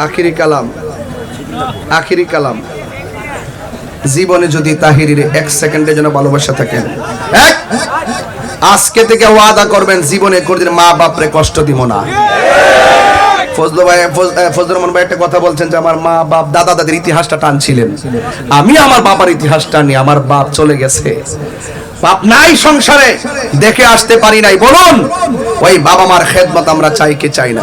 আখিরি কালাম আখিরি কালাম। জীবনে যদি তাহিরির এক সেকেন্ডের জন্য ভালোবাসা থাকেন আজকে থেকে ওয়াদা করবেন, জীবনে কোনদিন মা বাপরে কষ্ট দিব না। ভাই রহমান ভাই একটা কথা বলছেন যে, আমার মা বাপ, দাদা দাদির ইতিহাসটা টানছিলেন। আমি আমার বাবার ইতিহাস টানি আমার বাপ চলে গেছে। বাপ নাই সংসারে, দেখে আসতে পারি নাই। বলুন, ওই বাবা মার খেদমত আমরা চাই কি চাই না?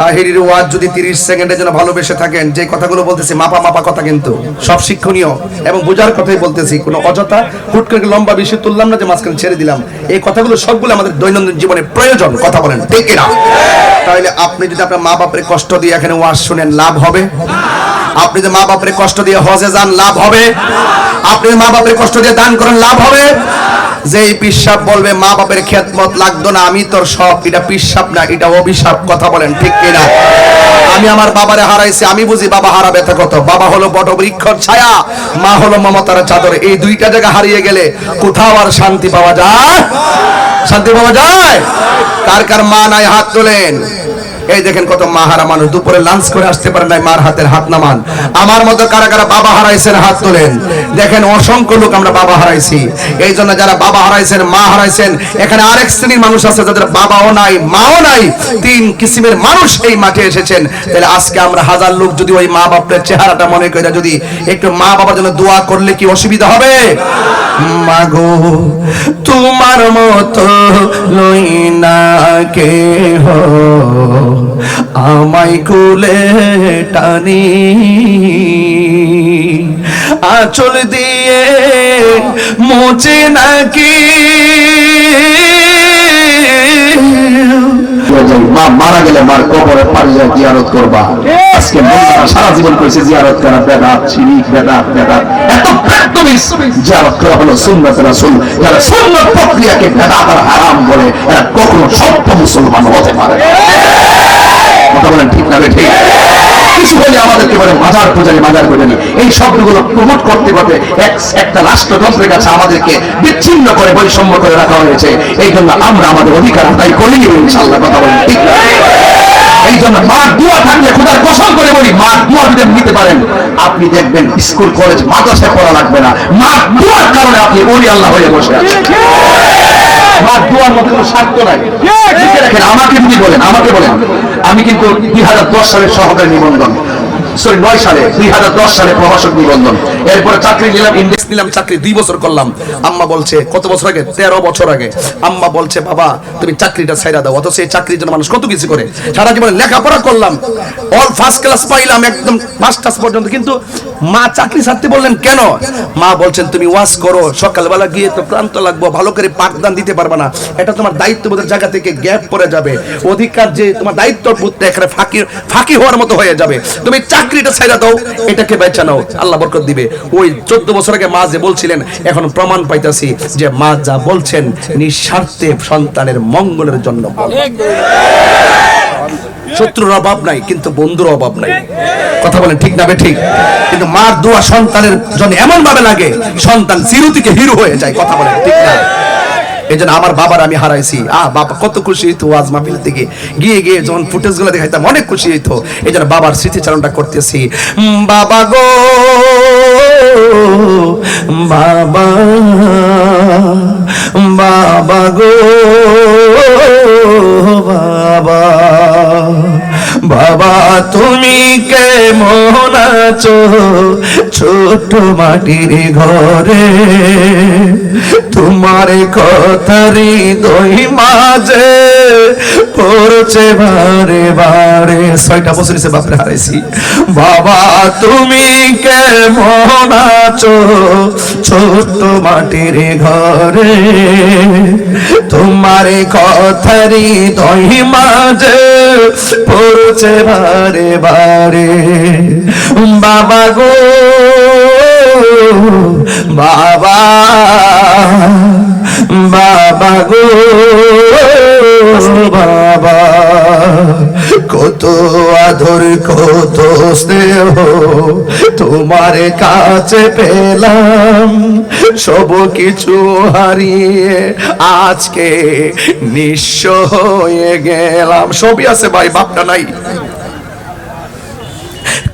তাহিরির ওয়াজ যদি 30 সেকেন্ডের জন্য ভালোবেসে থাকেন, যে কথাগুলো বলতেছি, মাপা মাপা কথা কিন্তু। সব শিক্ষণীয় এবং বোঝার কথাই বলতেছি, কোনো অযথা হুট করে লম্বা বিষয় তুললাম না যে মাঝখানে ছেড়ে দিলাম। এই কথাগুলো সবগুলো আমাদের দৈনন্দিন জীবনে প্রয়োজন, কথা বলেন, ঠিক না তাহলে আপনি যদি আপনার মা বাপের কষ্ট দিয়ে এখানে ওয়াজ শুনেন, লাভ হবে? আপনি যদি মা বাপের কষ্ট দিয়ে হজে যান, লাভ হবে? আপনি মা বাপের কষ্ট দিয়ে দান করেন, লাভ হবে? যেই পিসাব বলবে, মা বাপের খেদমত লাগতো না, আমি তোর সব, এটা পিসাব না, এটা অভিশাপ, কথা বলেন ঠিক কিনা? আমি আমার বাবারে হারাইছি, আমি বুঝি বাবা হারা ব্যথা কত। বাবা হলো বটবৃক্ষর ছায়া, মা হলো মমতার চাদর। এই দুইটা জায়গা হারিয়ে গেলে কোথাও আর শান্তি পাওয়া যায়? শান্তি পাওয়া যায়? কার কার মা নাই হাত তোলেন? এই দেখেন কত মা হারা মানুষ, দুপুরে লাঞ্চ করে আসতে পারে নাই মার হাতের হাত নামান। আমার মতো কারা কারা বাবা হারাইছেন হাত তোলেন? দেখেন অসংখ্য লোক আমরা বাবা হারাইছি। এই জন্য যারা বাবা হারাইছেন, মা হারাইছেন, এখানে আরেক শ্রেণির মানুষ আছে যাদের বাবাও নাই, মাও নাই, তিন কিসিমের মানুষ এই মাঠে এসেছেন। তাহলে আজকে আমরা হাজার লোক যদি ওই মা বাপের চেহারাটা মনে করে যদি একটু মা বাবার জন্য দোয়া করলে কি অসুবিধা হবে? মাগো, তোমার মতো লই না কে হো আমায় কুলে টানি। আচল দিয়ে মোচে নাকি। মা, মারা গেলে মার কবরে পারিয়া জিয়ারত করবা। আজকে সারা জীবন করেছে জিয়ারত করা বেদাত, শিরিক বেদাত এত জিয়ারত করা হলো যারা প্রক্রিয়াকে হারাম বলে, এরা কখনো সত্য মুসলমান হতে পারে। কথা বলেন ঠিক না ঠিক কিছু আমাদেরকে বলে? মাজার মাজার এই শব্দগুলো প্রমোট করতে করতে একটা কাছে আমাদেরকে বিচ্ছিন্ন করে বৈষম্য করে রাখা হয়েছে। এই জন্য আমরা আমাদের অধিকার আদায় করে ইনশাল্লাহ কথা বলেন ঠিক না এই জন্য মার দোয়া থাকলে খোদার কসম করে বলি মার দোয়া যদি নিতে পারেন, আপনি দেখবেন স্কুল, কলেজ, মাদ্রাসায় পড়া লাগবে না। মার দোয়ার কারণে আপনি ওলি আল্লাহ হয়ে বসে আছেন। মার ধোয়ার মধ্যে কোনো স্বার্থ নাই। রাখেন আমাকে যদি বলেন আমাকে বলেন। আমি কিন্তু দুই হাজার দশ সালের সহকারী নিবন্ধন। সরি, নয় সালে, দুই হাজার দশ সালে প্রভাষক নিবন্ধন। এরপরে চাকরি নিলাম ইন্ডেক্স নিলাম, চাকরি দুই বছর করলাম। আম্মা বলছে, কত বছর আগে? তেরো বছর আগে। আম্মা বলছে, বাবা, তুমি চাকরিটা ছাইরা দাও চাকরির জন্য মানুষ কত কিছু করে। সারা জীবনে লেখাপড়া করলাম অল ফার্স্ট ক্লাস পাইলাম, একদম পর্যন্ত। কিন্তু মা চাকরি ছাড়তে বললেন, কেন? মা বলছেন, তুমি ওয়াশ করো, সকালবেলা গিয়ে তো ক্লান্ত লাগবো, ভালো করে পাঠদান দিতে পারবে না। এটা তোমার দায়িত্ববোধের জায়গা থেকে গ্যাপ পড়ে যাবে। অধিকার যে তোমার দায়িত্ব এখানে ফাঁকি ফাঁকি হওয়ার মতো হয়ে যাবে। তুমি চাকরিটা ছাইরা দাও, এটাকে বেচা নাও। আল্লাহ বরকত দিবে। ওই চোদ্দ বছর আগে মা যে বলছিলেন, এখন প্রমাণ পাইতাছি যে মা যা বলছেন নিঃস্বার্থে সন্তানের মঙ্গলের জন্য। শত্রুর অভাব নাই, কিন্তু বন্ধুর অভাব নাই। কথা বলেন ঠিক না বে ঠিক? কিন্তু মার দোয়া সন্তানের জন্য এমন ভাবে লাগে, সন্তান চিরুতিকে হিরো হয়ে যায়, কথা বলেন ঠিক না। এই জন্য আমার বাবার আমি হারাইছি। আহ, বাবা, কত খুশি হইতো মাহফিল থেকে। গিয়ে গিয়ে যখন ফুটেজগুলো দেখাইতাম, অনেক খুশি হইতো। এই জন্য বাবার স্মৃতিচারণটা করতেছি। বাবা গো, বাবা বাবা গো, বাবা বাবা, তুমি কেমন আছো ছোট মাটির ঘরে। তোমার কথারি দই মাঝে পড়ছে বারে বারে। ছয়টা বছর এসে বাপরে হারাইছি। বাবা, তুমি কেমন আছো ছোট মাটির ঘরে? তোমার কথারি দই মাঝে পড়ছে বারে বারে। বাবা গো, বাবা বাবা গো, বাবা, কত আদর, কত স্নেহ তোমার কাছে পেলাম। সব কিছু হারিয়ে আজকে নিঃস্ব হয়ে গেলাম। সবই আছে ভাই, বাপটা নাই।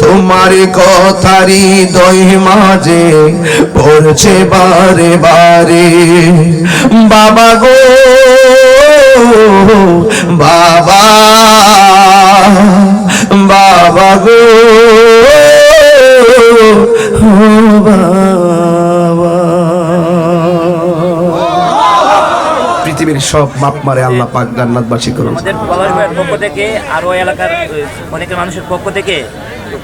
তোমার কথারি দই মাঝে পড়ছে বারে বারে। বাবা গো বাবা বাবা গো পৃথিবীর সব মাপ মারে আল্লাহ পাক জান্নাতবাসী করুন। আমাদের পক্ষ থেকে আরও এলাকার অনেক মানুষের পক্ষ থেকে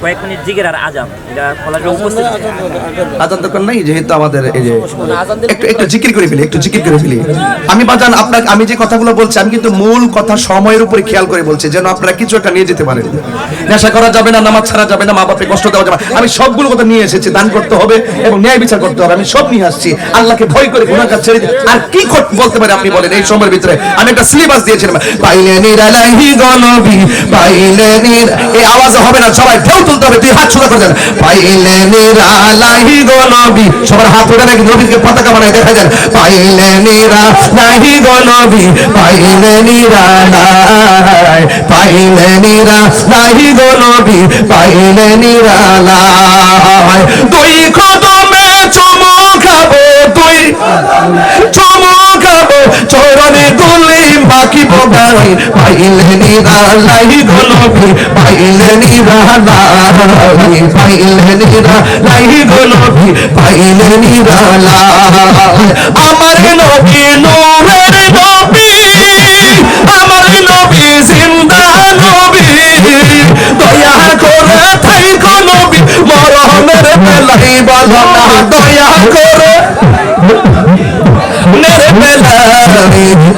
কয়েক মিনিট জিগের আর আজাম এটা পলাশ উপস্থিত। আজান দোকান নাই যেহেতু আমাদের এই যে একটু একটু জিকির করে ফেলি একটু জিকির করে ফেলি। আমি বাজান আপনাকে আমি যে কথাগুলো বলছি আমি কিন্তু মূল কথা সময়ের উপরে খেয়াল করে বলছি যেন আপনারা কিছু একটা নিয়ে যেতে পারেন। নেশা করা যাবে না নামাজ ছাড়া যাবে না মা বাপকে কষ্ট দেওয়া যাবে আমি সবগুলো কথা নিয়ে এসেছি দান করতে হবে এবং ন্যায় বিচার করতে হবে। আমি সব নিয়ে আসছি। আল্লাহকে ভয় করে গুণাকার ছেড়ে দিই। আর কি বলতে পারে আপনি বলেন এই সময়ের ভিতরে? আমি একটা সিলেবাস দিয়েছিলাম। পাইলে নিরালাহি গনবি পাইলে নির এই আওয়াজ হবে না সবাই ঢেউ তুলতে হবে তুই হাত সোজা করে দেন। পাইলে নিরালাহি গনবি সবার হাত উঠে নাকি নবীকে পতাকা বানায় দেখা যায়। পাইলে নিরালাহি গনবি পাইলে নিরালাই পাইলে নিরালাহি গনবি পাইলে নিরালাই দুই কদমে চমকাবো তুই। বগাই পাইলে নিরালাই গনবি পাইলে নিরালাই পাইলে নিরালাই গনবি পাইলে নিরালাই। আমার নবী নূরের নবী, আমার নবী জিন্দা নবী। দয়া করে থাইকো নবী, মরহমের বেলাই বলো দয়া করে। মেরে বেলাই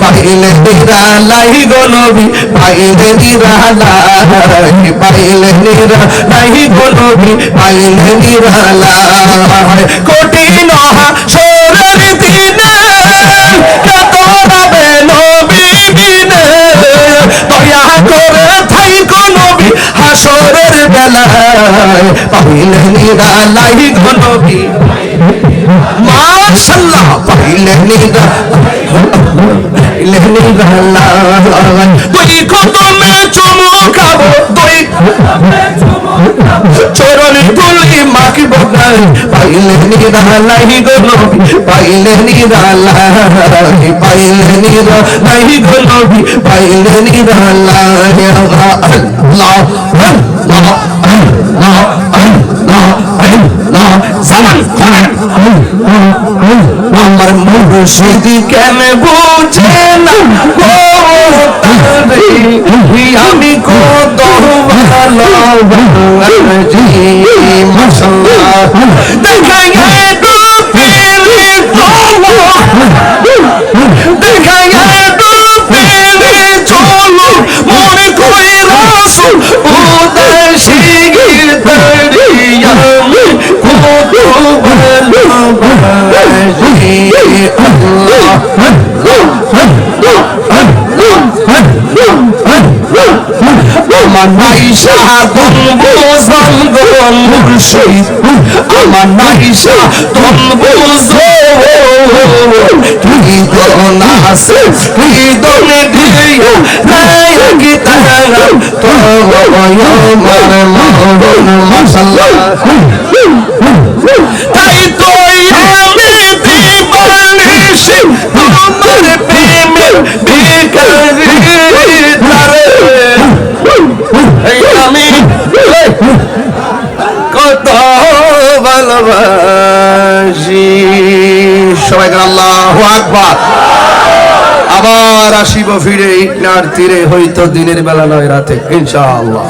পাইলে নিরালাই গো নবী পাইলে নিরালাই পাইলে নিরালাই গো নবী পাইলে নিরালাই কঠিন সরের দিনে কত বেলায় পাইলে নিরালাই গো নবী মাশাল্লাহ পাইলে নিরা পাইলে নিরালাই তুই কদমে চমকাবো তুই চরণে তুলি মাকি বগাই পাইলে নিরালাই গো নবী পাইলে নিরালাই পাইলে নিরালাই গো নবী পাইলে নিরালাই আল্লাহ আল্লাহ। আমার মুর্শিদি কেন বুঝে না আমি কত ভালো মাশাআল্লাহ দেখাইয়ে আল্লাহ আমার নাইশা তনবু জঙ্গ মুর্শিদ আমার নাইশা তনবু কি দোনা সে কি দোনে দিয়া নাই কি তারা তো ভালোবাসি। সবাই আল্লাহ আকবার। আবার আসিব ফিরে, ইটনার তীরে হইতো দিনের বেলা নয় রাতে, ইনশাআল্লাহ।